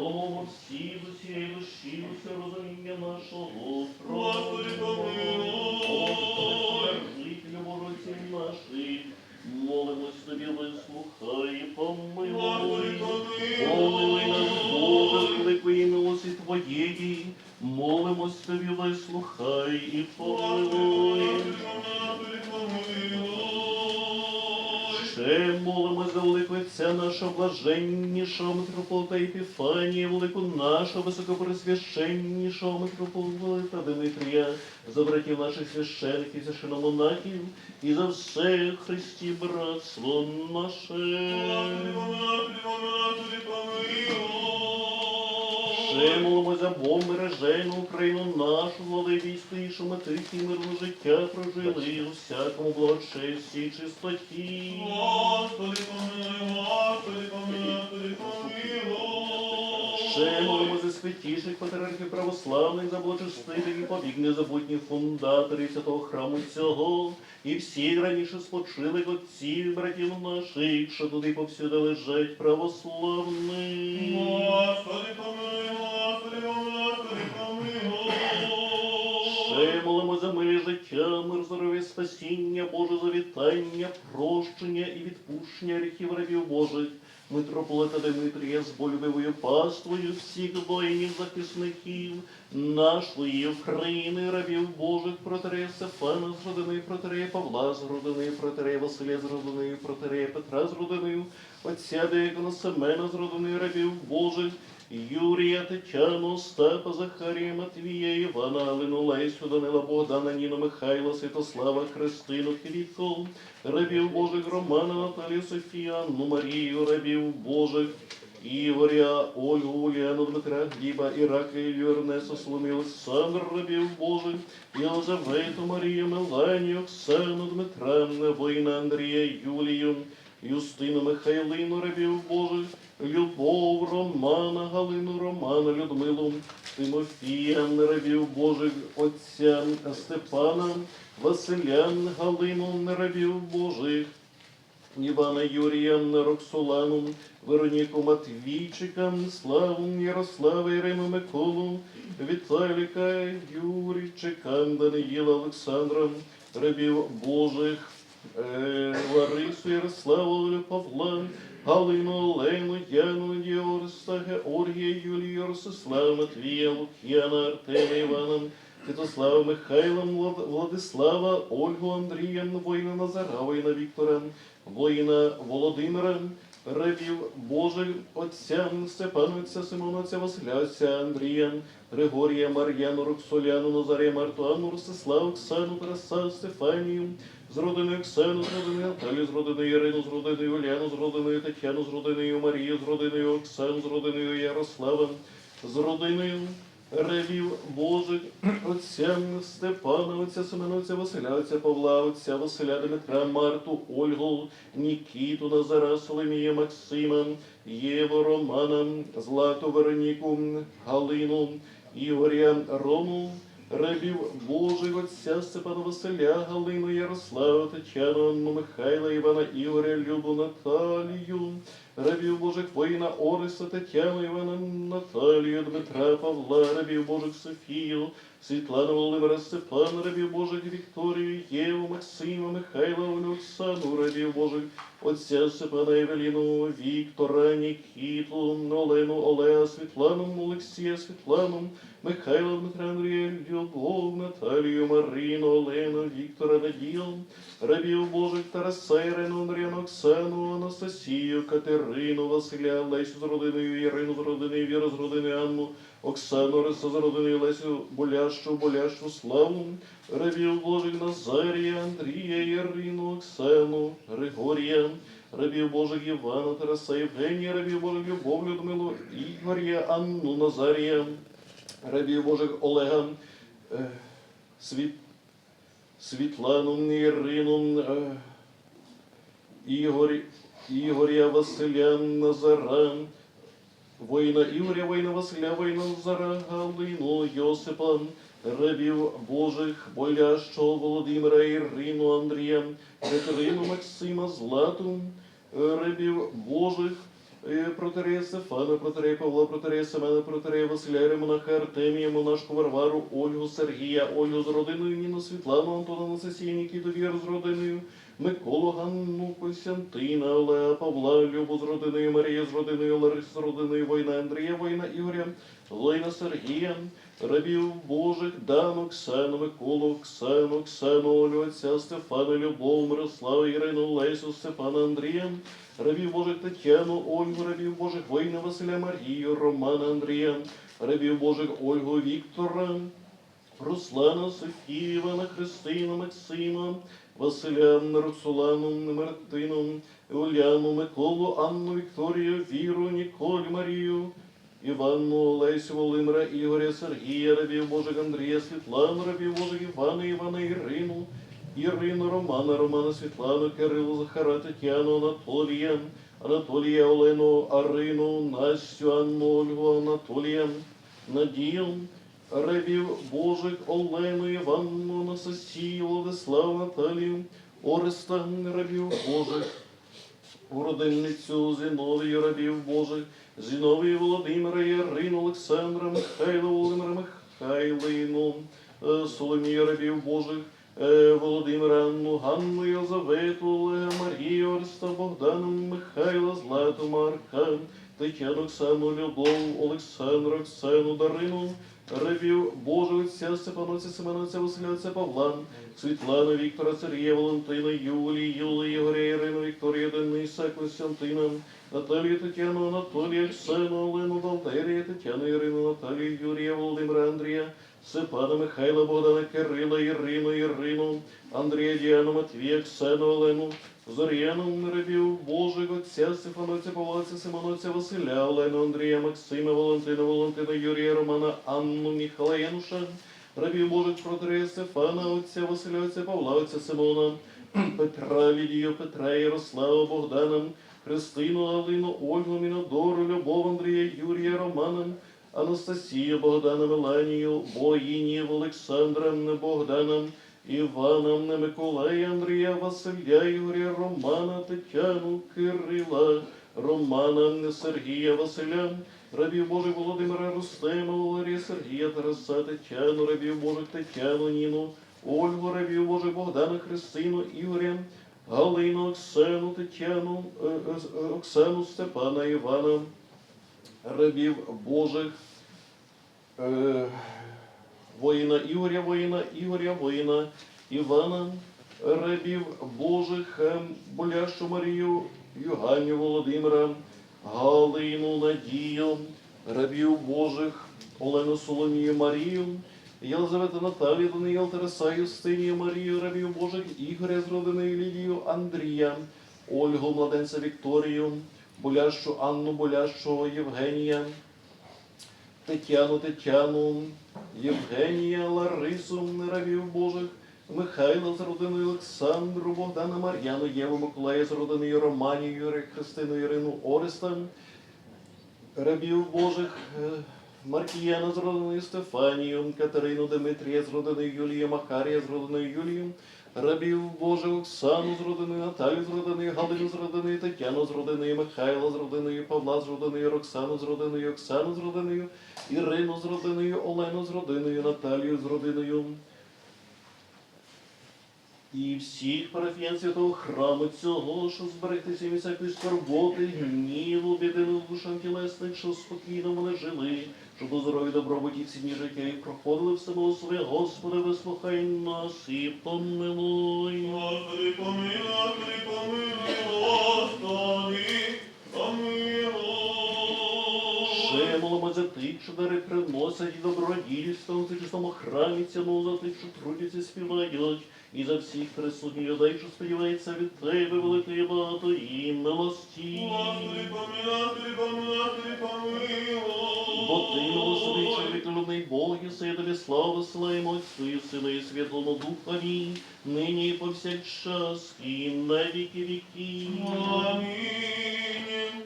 промовимо всі з усієї душі, усе розуміння нашого. Господи, помилуй. Жителю Богородиці нашої, молимось тобі, вислухай, помилуй. Господи, Помилуй нас. Боже, великої милості Твоєї, молимось тобі, вислухай і помилуй. Господи, помилуй. Ще молимось за великого Отця нашого блаженнішого митрополита Епіфанія, велику нашого високопресвященнішого митрополита Дмитрія, за братів наших священників, священиків, священомонахів і за все Христі братство наше. Господи, помилуй. Ще молимо за Бог мережену Україну нашу, влади військові, що ми тихі мирно життя прожили у всякому благочесті і чистоті. Господи, помилуй, Господи, помилуй, Господи, помилуй. Ще молимо за святіших патріархів православних, за благочестивих і повік незабутніх фундаторів святого храму цього, і всіх раніше спочилих отців, братів наших, що туди повсюди лежать православних. Господи, помилуй, Господи, Господи, помилуй. Ще молимо за мир життя, мир, здоров'я, спасіння, Боже завітання, прощення і відпущення гріхів рабів Божих, митрополита Дмитрія з болюбивою паствою всіх воїнів захисників нашої України, рабів Божих, протерея Стефана з родини, протерея Павла з родини, протерея Василя з родини, протерея Петра з родини, отця Деякона Семена з родини рабів Божих, Юрія, Тетяну, Остапа, Захарія, Матвія, Івана, Алину, Лесю, Данила, Богдана, Ніну, Михайла, Святослава, Христину, Квітку, рабів Божих, Романа, Наталію, Софію, Анну, Марію, рабів Божих, Ігоря, Ольгу, Уляну, Дмитра, Гліба, Іракля, Ілью, Ернесу, Соломію, Олександр, рабів Божих, Єлизавету, Марію, Меланію, Оксану, Дмитра, воїна Андрія, Юлію, Юстину, Михайлину, рабів Божих, Любов, Романа, Галину, Романа, Людмилу, Тимофія, рабів Божих, Отця Степана, Василя, Галину, рабів Божих, Івана Юрія, Роксолану, Вероніку Матвійчика, Славу, Ярослава, Ірину, Миколу, Віталіка, Юрійчика, Даниїла, Олександра, рабів Божих, Ларису, Ярославу, Павла, Галину, Олену, Яну, Діорса, Георгія, Юлію, Ростислава, Матвія, Лук'яна, Артема, Івана, Святослава, Михайла, Владислава, Ольгу, Андрія, воїна Назара, воїна Віктора, воїна Володимира, рабів Божих, отця Степана, отця Симона, отця Василя, отця Андрія, Григорія, Мар'яну, Роксоляну, Назарія, Мартуану, Ростиславу, Оксану, Тараса, Стефанію, з родиною Оксану, з родиною Наталію, з родиною Ірину, з родиною Уляну, з родиною Тетяну, з родиною Марію, з родиною Оксану, з родиною Ярослава, з родиною Ревів Божих, отця Степана, отця Семена, отця Василя, отця Павла, отця Василя, Дмитра, Марту, Ольгу, Нікіту, Назара, Соломія, Максима, Єву, Романа, Злату, Вероніку, Галину, Ігоря, Рому, рабів Божих, отця Степана Василя, Галину, Ярослава, Тетяну, Анну, Михайла, Івана, Ігоря, Любу, Наталію, рабів Божих воїна Ориса, Тетяну, Івана, Наталію, Дмитра, Павла, рабів Божих Софію, Світлану, Володимира, Степана, рабів Божих Вікторію, Єву, Максима, Михайла, Олю, Оксану, рабів Божих, отця Степана Евеліну, Віктора, Нікіту, Олену, Олега, Світлану, Олексія, Світлану, Михайла, Дмитра, Андрія, Любов, Наталію, Марину, Олену, Віктора, Надію, рабів Божих Тараса, Ірину, Андріану, Оксану, Анастасію, Катерину, Василя, Лесю з родиною, Ірину з родиною, Віру з родиною, Анну, Оксану, Риса з родиною, Лесю, Болящу, Болящу, Славу, рабів Божих Назарія, Андрія, Ірину, Оксану, Григорія, рабів Божих Івана, Тараса, Євгенія, рабів Божих Любов, Людмилу, Ігоря, Анну, Назарія, рабів Божих Олега, е, Світ, Світлану, Ірину, е, Ігорі, Ігоря, Василя, Назара, воїна Ігоря, воїна Василя, воїна Назара, Галину, Йосипа, рабів Божих, Болящого, Володимира, Ірину, Андрія, Катерину, Максима, Злату, рабів Божих, протерея Стефана, протерея Павла, протерея Семена, протерея Василя, Ремонаха, Артемія, Монашку Варвару, Ольгу, Сергія, Ольгу з родиною, Ніну, Світлану, Антона, Насесію, Нікіту, Віру з родиною, Миколу, Ганну, Костянтина, Олега, Павла, Любу з родиною, Марію з родиною, Ларису з родиною, Война, Андрія, Война, Ігоря, Лейна, Сергія, рабів Божих, Дану, Ксену, Миколу, Ксену, Ксену, Олю, отця Стефана, Любов, Мирослава, Ірину, Лесю, Степана, Андрія, рабів Божих Тетяну, Ольгу, рабів Божих Воїна, Василя, Марію, Романа, Андрія, рабів Божих Ольгу, Віктора, Руслана, Софію, Івана, Христину, Максима, Василя, Роксолану, Мартину, Уляну, Миколу, Анну, Вікторію, Віру, Ніколь, Марію, Іванну, Олесю, Володимира, Ігоря, Сергія, рабів Божих Андрія, Світлану, рабів Божих Івана, Івана, Ірину, Ірину, Романа, Романа, Світлану, Кирилу, Захара, Тетяну, Анатолія, Анатолія, Олену, Арину, Настю, Анну, Ольгу, Анатолія, Надію, рабів Божих Олену, Іванну, Насосію, Владиславу, Наталію, Ореста, рабів Божих, Уродильницю Зіновію, рабів Божих, Зіновію Володимира, Ірину, Олександра, Михайла, Володимира, Михайлину, Соломію, рабів Божих, Володимира, Анну, Ганну, Єлизавету, Олега, Марію, Ореста, Богдана, Михайла, Злату, Марка, Тетяну, Оксану, Любов, Олександра, Оксану, Дарину, рабів Божих, отця Степановця, Семеновця, Василя, Павла, Світлана, Віктора, Сергія, Валентина, Юлії, Юлії, Ігоря, Ірину, Вікторія, Дениса, Костянтина, Наталію, Тетяну, Анатолія, Оксану, Олену, Валерія, Тетяну, Ірину, Наталію, Юрія, Володимира, Андрія, Степана, Михайла, Богдана, Кирила, Ірину, Ірину, Андрія, Діану, Матвія, Оксану, Олену, Зоряну, рабів Божих, отця Стефановця, Павлаця, Симоновця, Василя, Олену, Андрія, Максима, Валентина, Валентина, Юрія, Романа, Анну, Міхала, Януша, рабів Божих, Протрея, Стефана, отця Василя, отця Павла, отця Симона, Петра, Лідію, Петра, Ярослава, Богдана, Христину, Алину, Ольгу, Мінодору, Любов, Андрія, Юрія, Романа, Анастасію, Богдана, Меланію, Воїнів, Олександра, Богдана, Івана, Миколая, Андрія, Василя, Ігоря, Романа, Тетяну, Кирила, Романа, Сергія, Василя, рабів Божих Володимира, Рустема, Валерія, Сергія, Тараса, Тетяну, рабів Божих Тетяну, Ніну, Ольгу, рабів Божих Богдана, Христину, Ігоря, Галину, Оксану, Тетяну, е, е, Оксану, Степана, Івана, рабів Божих, е, воїна Ігоря, воїна Ігоря, воїна Івана, рабів Божих, е, Болящу Марію, Юганю Володимира, Галину Надію, рабів Божих, Олену Соломію Марію, Єлизавету Наталію, Даниїл Тереса, Юстинію Марію, рабів Божих, Ігоря з родиною Лілію, Андрія, Ольгу, младенця Вікторію, Болящу Анну, Болящого Євгенія, Тетяну, Тетяну, Євгенія, Ларису, рабів Божих, Михайла з родиною Олександру, Богдана, Мар'яну, Єву, Миколая з родиною Романію, Христину, Ірину, Ореста, рабів Божих, е, Маркіяна з родиною Стефанію, Катерину, Дмитрія з родиною Юлію, Макарія з родиною Юлію, рабів Божих, Оксану з родини, Наталю з родини, Галину з родини, Тетяну з родини, Михайла з родиною, Павла з родиною, Роксану з родиною, Оксану з родиною, Ірину з родиною, Олену з родиною, Наталію з родиною. І всіх парафіян святого храму цього, що зберегтися від всякої скорботи, гніву, бідину душам тілесних, що спокійно вони жили, щоб у здорові добробуті ціні життя і проходили в самого своє, Господи, вислухай нас і помилуй. Господи, помилуй, помилуй, дари приносять і добродійство у чистому храмі цьому, за тих, що трудяться, співають, і за всіх присутніх людей, що сподівається від Тебе, великої багатої милості. Господи, помилуй, Господи, помилуй. Бо ти милосердний чоловік, любний Бог, і все тобі славу славимо Отцю і Сину і Святому Духові, нині і повсякчас, і на віки віків. Амінь.